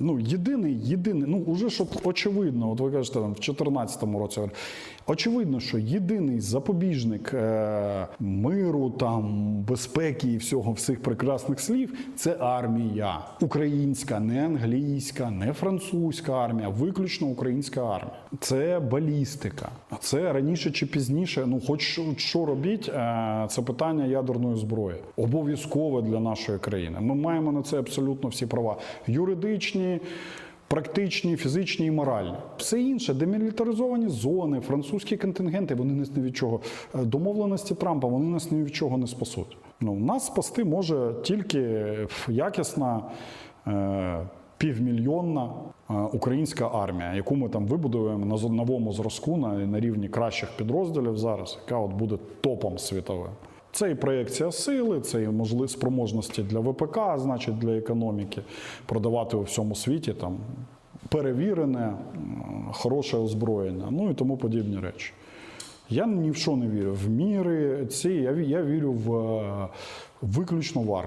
Ну, єдиний, єдиний, ну уже от очевидно, от ви кажете там в 2014 році. Очевидно, що єдиний запобіжник е, миру, там безпеки і всього всіх прекрасних слів це армія. Українська, не англійська, не французька армія, виключно українська армія. Це балістика. Це раніше чи пізніше, ну хоч що робіть, е, це питання ядерної зброї. Обов'язкове для нашої країни. Ми маємо на це абсолютно всі права. Юридичні. Практичні, фізичні і моральні. Все інше, демілітаризовані зони, французькі контингенти, вони нас ні від чого. Е, Домовленості Трампа, вони нас ні від чого не спасуть. Ну, нас спасти може тільки якісна е, півмільйонна е, українська армія, яку ми там вибудуємо на новому зразку на, на рівні кращих підрозділів зараз, яка от буде топом світовим. Це і проєкція сили, це і можливі спроможності для ВПК, значить для економіки, продавати у всьому світі там перевірене, хороше озброєння, ну і тому подібні речі. Я ні в що не вірю. В міри ці я, я вірю в е, виключно в армію.